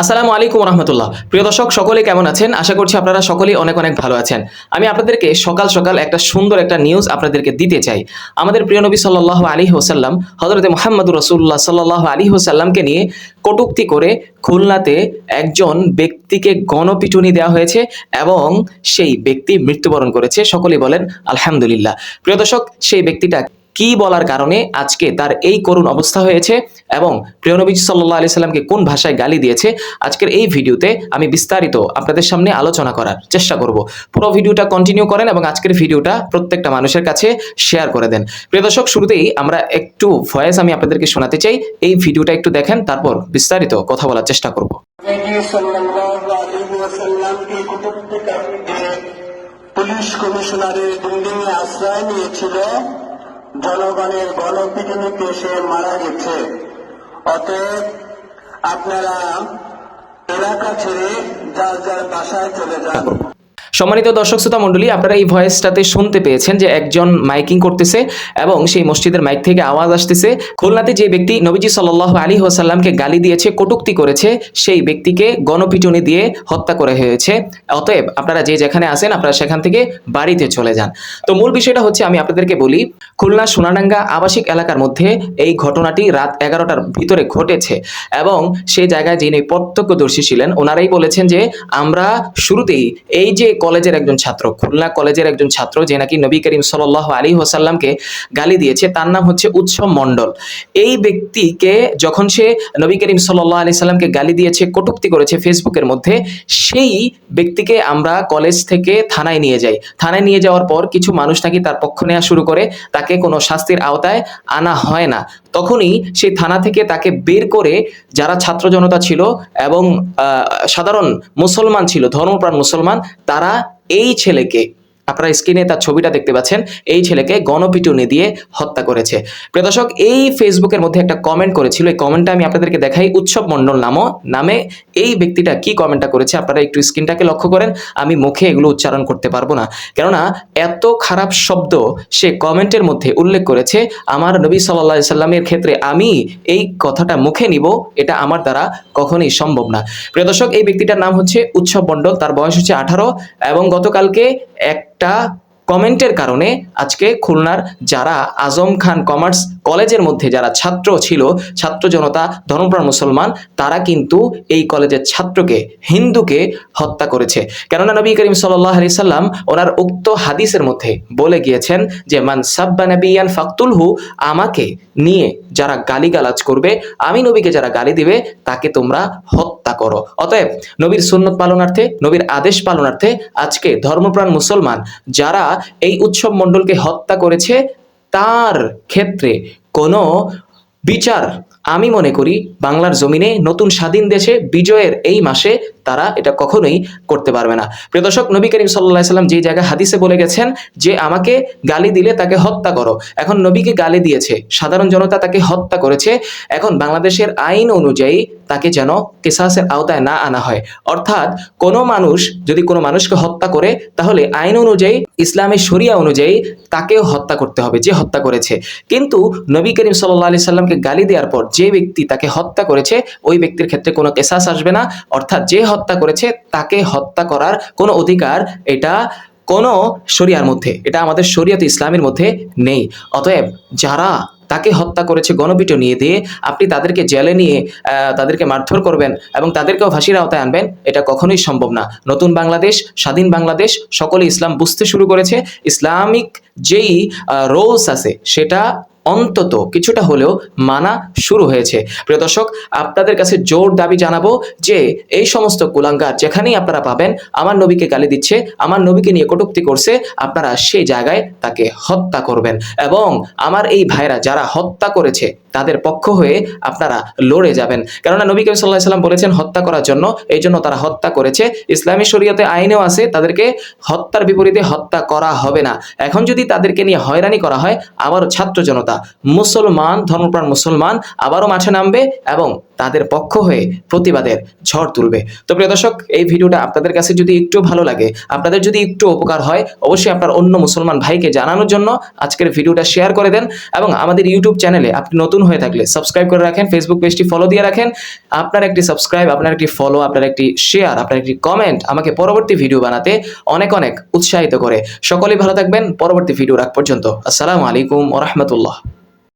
আসসালামু আলাইকুম রহমতুল্লাহ। প্রিয় দর্শক, সকলে কেমন আছেন? আশা করছি আপনারা সকলেই অনেক অনেক ভালো আছেন। আমি আপনাদেরকে সকাল সকাল একটা সুন্দর একটা নিউজ আপনাদেরকে দিতে চাই। আমাদের প্রিয় নবী সাল্লাহ আলী হোসাল্লাম হজরত মোহাম্মদ রসুল্লাহ সাল্লাহ আলী হোসাল্লামকে নিয়ে কটুক্তি করে খুলনাতে একজন ব্যক্তিকে গণপিটুনি দেওয়া হয়েছে এবং সেই ব্যক্তি মৃত্যুবরণ করেছে। সকলেই বলেন, আলহামদুলিল্লাহ। প্রিয় দর্শক, সেই ব্যক্তিটা কি বলার কারণে আজকে তার এই করুণ অবস্থা হয়েছে এবং প্রিয়নবী সাল্লাহ আলি সাল্লামকে কোন ভাষায় গালি দিয়েছে, আজকের এই ভিডিওতে আমি বিস্তারিত আপনাদের সামনে আলোচনা করার চেষ্টা করব। পুরো ভিডিওটা কন্টিনিউ করেন এবং আজকের ভিডিওটা প্রত্যেকটা মানুষের কাছে শেয়ার করে দেন। প্রিয় দর্শক, শুরুতেই আমরা একটু ভয়েস আমি আপনাদেরকে শোনাতে চাই। এই ভিডিওটা একটু দেখেন, তারপর বিস্তারিত কথা বলার চেষ্টা করব। পুলিশ কমিশনারের বিল্ডিং এ আশ্রয় নিয়েছিল। জনগণের গণপিটুনিতে সে মারা গেছে। অতএব আপনারা এলাকা ছেড়ে যার যার বাসায় চলে যান। সম্মানিত দর্শক শ্রোতা মণ্ডলী, আপনারা এই ভয়েসটাতে শুনতে পেয়েছেন যে একজন মাইকিং করতেছে এবং সেই মসজিদের মাইক থেকে আওয়াজ আসতেছে। খুলনাতে যে ব্যক্তি নবীজি সাল্লাহ আলী হোসাল্লামকে গালি দিয়েছে, কটুক্তি করেছে, সেই ব্যক্তিকে গণপিটুনি দিয়ে হত্যা করে হয়েছে। অতএব আপনারা যে যেখানে আসেন আপনারা সেখান থেকে বাড়িতে চলে যান। তো মূল বিষয়টা হচ্ছে, আমি আপনাদেরকে বলি, খুলনা সোনাডাঙ্গা আবাসিক এলাকার মধ্যে এই ঘটনাটি রাত এগারোটার ভিতরে ঘটেছে এবং সেই জায়গায় যিনি প্রত্যক্ষদর্শী ছিলেন, ওনারাই বলেছেন যে আমরা শুরুতেই এই যে কলেজের একজন ছাত্র, খুলনা কলেজের একজন ছাত্র যে নাকি নবী করিম সাল আলী হোসাল্লামকে গালি দিয়েছে, তার নাম হচ্ছে উৎসব মণ্ডল। এই ব্যক্তিকে যখন সে নবী করিম সাল্লাহ আলি সাল্লামকে গালি দিয়েছে, কটুক্তি করেছে ফেসবুকের মধ্যে, সেই ব্যক্তিকে আমরা কলেজ থেকে থানায় নিয়ে যাই। থানায় নিয়ে যাওয়ার পর কিছু মানুষ নাকি তার পক্ষ নেওয়া শুরু করে, তাকে কোনো শাস্তির আওতায় আনা হয় না। তখনই সেই থানা থেকে তাকে বের করে যারা ছাত্র জনতা ছিল এবং সাধারণ মুসলমান ছিল, ধর্মপ্রাণ মুসলমান, তারা এই ছেলেকে আপনারা স্ক্রিনে তার ছবিটা দেখতে পাচ্ছেন, এই ছেলেকে গণপিটুনি দিয়ে হত্যা করেছে। প্রিয় দর্শক, এই ফেসবুকের মধ্যে একটা কমেন্ট করেছিল, এই কমেন্টটা আমি আপনাদেরকে দেখাই। উৎসব মণ্ডল নামও, নামে এই ব্যক্তিটা কি কমেন্টটা করেছে, আপনারা একটু স্ক্রিনটাকে লক্ষ্য করেন, আমি মুখে এগুলো উচ্চারণ করতে পারব না। কেননা, এত খারাপ শব্দ সে কমেন্টের মধ্যে উল্লেখ করেছে, আমার নবী সাল্লাহ সাল্লামের ক্ষেত্রে আমি এই কথাটা মুখে নিব, এটা আমার দ্বারা কখনোই সম্ভব না। প্রিয় দর্শক, এই ব্যক্তিটার নাম হচ্ছে উৎসব মণ্ডল, তার বয়স হচ্ছে আঠারো, এবং গতকালকে একটা কমেন্টের কারণে আজকে খুলনার যারা আজম খান কমার্স কলেজের মধ্যে যারা ছাত্র ছিল, ছাত্র জনতা ধর্মপ্রাণ মুসলমান, তারা কিন্তু এই কলেজের ছাত্রকে, হিন্দুকে হত্যা করেছে। কেননা নবী করিম সাল্লাহ আলি সাল্লাম ওনার উক্ত হাদিসের মধ্যে বলে গিয়েছেন যে, মান সাব্বা নবিয়ান ফাকতুলহু, আমাকে নিয়ে যারা গালিগালাজ করবে, আমি নবীকে যারা গালি দিবে, তাকে তোমরা হত্যা করো। অতএব নবীর সুন্নত পালনার্থে, নবীর আদেশ পালনার্থে আজকে ধর্মপ্রাণ মুসলমান যারা এই উৎসব মণ্ডলকে হত্যা করেছে, তার ক্ষেত্রে কোনো বিচার আমি মনে করি বাংলার জমিনে নতুন স্বাধীন দেশে বিজয়ের এই মাসে তারা এটা কখনোই করতে পারবে না। প্রিয় দর্শক, নবী করিম সাল্লাহ সাল্লাম যে জায়গায় হাদিসে বলে গেছেন যে আমাকে গালি দিলে তাকে হত্যা করো। এখন নবীকে গালি দিয়েছে, সাধারণ জনতা তাকে হত্যা করেছে। এখন বাংলাদেশের আইন অনুযায়ী তাকে যেন কেসাসের আওতায় না আনা হয়। অর্থাৎ কোনো মানুষ যদি কোনো মানুষকে হত্যা করে, তাহলে আইন অনুযায়ী ইসলামের শরিয়া অনুযায়ী তাকেও হত্যা করতে হবে, যে হত্যা করেছে। কিন্তু নবী করিম সাল্লাহ আলি সাল্লামকে গালি দেওয়ার পর যে ব্যক্তি তাকে হত্যা করেছে, ওই ব্যক্তির ক্ষেত্রে কোনো কেসাস আসবে না। অর্থাৎ যে হত্যা করেছে, তাকে হত্যা করার কোনো অধিকার এটা কোনো শরিয়ার মধ্যে, এটা আমাদের শরিয়ত ইসলামের মধ্যে নেই। অতএব যারা তাকে হত্যা করেছে, গণপিটু নিয়ে দিয়ে আপনি তাদেরকে জেলে নিয়ে তাদেরকে মারধর করবেন এবং তাদেরকেও ফাঁসির আওতায় আনবেন, এটা কখনোই সম্ভব না। নতুন বাংলাদেশ, স্বাধীন বাংলাদেশ, সকলে ইসলাম বুঝতে শুরু করেছে, ইসলামিক যেই রোলস আছে, সেটা অন্তত কিছুটা হলেও মানা শুরু হয়েছে। প্রিয় দর্শক, আপনাদের কাছে জোর দাবি জানাব যে, এই সমস্ত কুলাঙ্গার যেখানেই আপনারা পাবেন, আমার নবীকে গালি দিচ্ছে, আমার নবীকে নিয়ে কটূক্তি করছে, আপনারা সেই জায়গায় তাকে হত্যা করবেন। এবং আমার এই ভাইরা যারা হত্যা করেছে, তাদের পক্ষ হয়ে আপনারা লড়ে যাবেন। কেননা নবী করিম সাল্লাহ সাল্লাম বলেছেন হত্যা করার জন্য, এই জন্য তারা হত্যা করেছে। ইসলামী শরীয়তে আইনেও আছে, তাদেরকে হত্যার বিপরীতে হত্যা করা হবে না। এখন যদি তাদেরকে নিয়ে হয়রানি করা হয়, আবারও ছাত্র জনতা মুসলমান ধর্মপ্রাণ মুসলমান আবারও মাঠে নামবে এবং তাদের পক্ষ হয়ে প্রতিবাদের ঝড় তুলবে। তো প্রিয় দর্শক, এই ভিডিওটা আপনাদের কাছে যদি একটু ভালো লাগে, আপনাদের যদি একটু উপকার হয়, অবশ্যই আপনার অন্য মুসলমান ভাইকে জানানোর জন্য আজকের ভিডিওটা শেয়ার করে দেন এবং আমাদের ইউটিউব চ্যানেলে আপনি নতুন হয়ে থাকলে সাবস্ক্রাইব করে রাখেন ফেসবুক পেজটি ফলো দিয়ে রাখেন। আপনার একটি সাবস্ক্রাইব আপনার একটি ফলো আপনার একটি শেয়ার আপনার একটি কমেন্ট আমাকে পরবর্তী ভিডিও বানাতে অনেক অনেক উৎসাহিত করে। সকলেই ভালো থাকবেন, পরবর্তী ভিডিও রাখ পর্যন্ত। আসসালামু আলাইকুম ওরহমতুল্লাহ